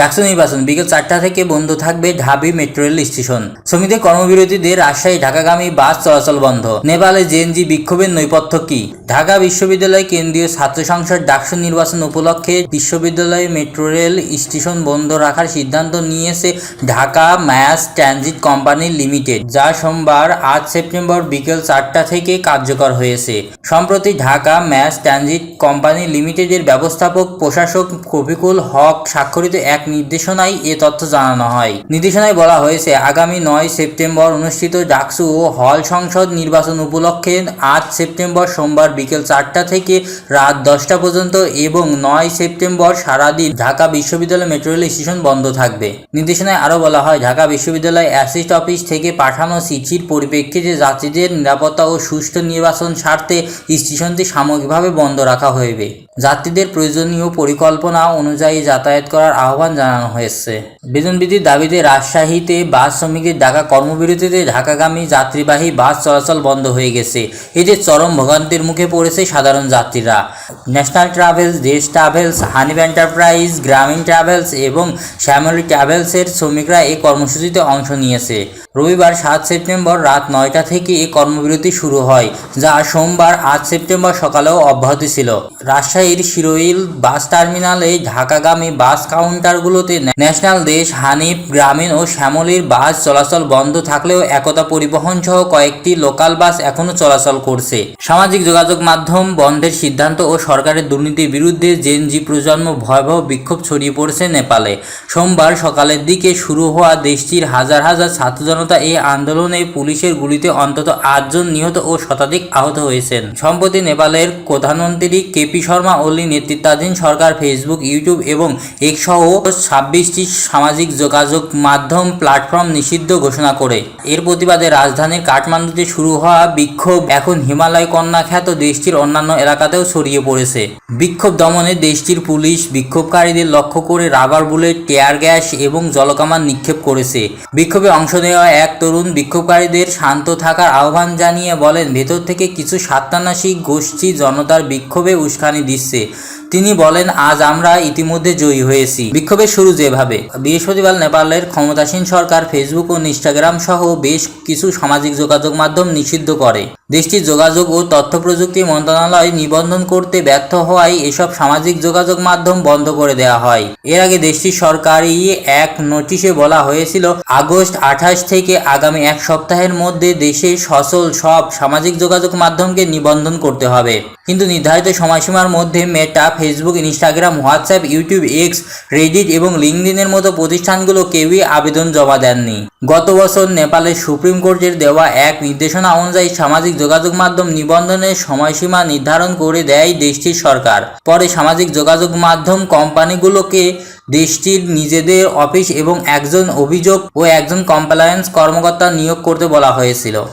ডাকসু নির্বাচন, বিকেল চারটা থেকে বন্ধ থাকবে ঢাবি মেট্রো রেল স্টেশন। শ্রমিকদের কর্মবিরতিদের রাজশাহী ঢাকাগামী বাস চলাচল বন্ধ। নেপালে জেএনজি বিক্ষোভের নৈপথ্য কি? ঢাকা বিশ্ববিদ্যালয় কেন্দ্রীয় ছাত্র সংসদ ডাকসু নির্বাচন উপলক্ষে বিশ্ববিদ্যালয় মেট্রো রেল স্টেশন বন্ধ রাখার সিদ্ধান্ত নিয়েছে Dhaka mass transit company limited, যা সোমবার আট সেপ্টেম্বর বিকেল চারটা থেকে কার্যকর হয়েছে। সম্প্রতি ঢাকা ম্যাস ট্রানজিট কোম্পানি লিমিটেডের ব্যবস্থাপক, প্রশাসক কফিকুল হক স্বাক্ষরিত এক নির্দেশনায় এ তথ্য জানানো হয়। নির্দেশনায় বলা হয়েছে, আগামী নয় সেপ্টেম্বর অনুষ্ঠিত ডাকসু ও হল সংসদ নির্বাচন উপলক্ষে আট সেপ্টেম্বর সোমবার বিকেল চারটা থেকে রাত দশটা পর্যন্ত এবং নয় সেপ্টেম্বর সারাদিন ঢাকা বিশ্ববিদ্যালয় মেট্রো রেল স্টেশন বন্ধ থাকবে। নির্দেশনায় আরও বলা হয়, ঢাকা বিশ্ববিদ্যালয় অ্যাসিস্ট অফিস থেকে পাঠানো চিঠির পরিপ্রেক্ষিতে যাত্রীদের নিরাপত্তা ও সুষ্ঠু নির্বাচন স্বার্থে স্টেশনটি সাময়িকভাবে বন্ধ রাখা হইবে। যাত্রীদের প্রয়োজনীয় পরিকল্পনা অনুযায়ী যাতায়াত করার আহ্বান জানানো হয়েছে। বেতন বৃদ্ধির দাবিতে রাজশাহীতে বাস শ্রমিকদের ডাকা কর্মবিরতিতে ঢাকাগামী যাত্রীবাহী বাস চলাচল বন্ধ হয়ে গেছে। এতে চরম ভোগান্তির মুখে পড়েছে সাধারণ যাত্রীরা। National travels, Desh travels, Hanif enterprise, Grameen travels এবং শ্যামলী ট্রাভেলসের শ্রমিকরা এই কর্মসূচিতে অংশ নিয়েছে। রবিবার সাত সেপ্টেম্বর রাত নয়টা থেকে এই কর্মবিরতি শুরু হয়, যা সোমবার আট সেপ্টেম্বর সকালেও অব্যাহত ছিল। রাজশাহীর শিরোইল বাস টার্মিনালে ঢাকাগামী বাস কাউন্টারগুলোতে ন্যাশনাল দেশ, হানিফ, গ্রামীণ ও শ্যামলীর বাস চলাচল বন্ধ থাকলেও একতা পরিবহন সহ কয়েকটি লোকাল বাস এখনও চলাচল করছে। সামাজিক যোগাযোগ মাধ্যম বন্ধের সিদ্ধান্ত ও সরকারের দুর্নীতির বিরুদ্ধে জেনজি প্রজন্ম ভয়াবহ বিক্ষোভ ছড়িয়ে পড়েছে নেপালে। সোমবার সকালের দিকে শুরু হওয়া দেশটির হাজার হাজার ছাত্র জনতা এই আন্দোলনে পুলিশের গুলিতে অন্তত আটজন নিহত ও শতাধিক আহত হয়েছেন। সম্প্রতি নেপালের প্রধানমন্ত্রী কেপি শর্মা ওলি নেতৃত্বাধীন সরকার ফেসবুক ইউটিউব এবং এক্স সহ ছাব্বিশটি সামাজিক যোগাযোগ মাধ্যম প্ল্যাটফর্ম নিষিদ্ধ ঘোষণা করে। এর প্রতিবাদে রাজধানীর কাঠমান্ডুতে শুরু হওয়া বিক্ষোভ এখন হিমালয় কন্যা খ্যাত দেশটির অন্যান্য এলাকাতেও ছড়িয়ে পড়েছে। বিক্ষোভ দমনে দেশটির পুলিশ বিক্ষোভকারীদের লক্ষ্য করে রাবার বুলেট, টিয়ার গ্যাস এবং জলকামান নিক্ষেপ করেছে। বিক্ষোভে অংশ নেওয়া এক তরুণ বিক্ষোভকারীদের শান্ত থাকার আহ্বান জানিয়ে বলেন, ভেতর থেকে কিছু সাত্তানাসিক গোষ্ঠী জনতার বিক্ষোভে উস্কানি দিচ্ছে। তিনি বলেন, আজ আমরা ইতিমধ্যে জয়ী হয়েছি। বিক্ষোভের শুরু যেভাবে। বৃহস্পতিবার নেপালের ক্ষমতাসীন সরকার ফেসবুক ও ইনস্টাগ্রাম সহ বেশ কিছু সামাজিক যোগাযোগ মাধ্যম নিষিদ্ধ করে। দেশটির যোগাযোগ ও তথ্য প্রযুক্তি মন্ত্রণালয় নিবন্ধন করতে ব্যর্থ হওয়ায় এসব সামাজিক যোগাযোগ মাধ্যম বন্ধ করে দেওয়া হয়। এর আগে দেশটির সরকারি এক নোটিশে বলা হয়েছিল, আগস্ট আঠাশ থেকে আগামী এক সপ্তাহের মধ্যে দেশে সচল সব সামাজিক যোগাযোগ মাধ্যমকে নিবন্ধন করতে হবে। কিন্তু নির্ধারিত সময়সীমার মধ্যে Meta Facebook Instagram WhatsApp YouTube X Reddit এবং লিঙ্কডিনের মতো প্রতিষ্ঠানগুলো কেউই আবেদন জমা দেননি। গত বছর নেপালের সুপ্রিম কোর্টের দেওয়া এক নির্দেশনা অনুযায়ী সামাজিক যোগাযোগ মাধ্যম নিবন্ধনের সময়সীমা নির্ধারণ করে দেয় দেশটির সরকার। পরে সামাজিক যোগাযোগ মাধ্যম কোম্পানিগুলোকে দেশটির নিজেদের অফিস এবং একজন অভিযোগ ও একজন কমপ্লায়েন্স কর্মকর্তা নিয়োগ করতে বলা হয়েছিল।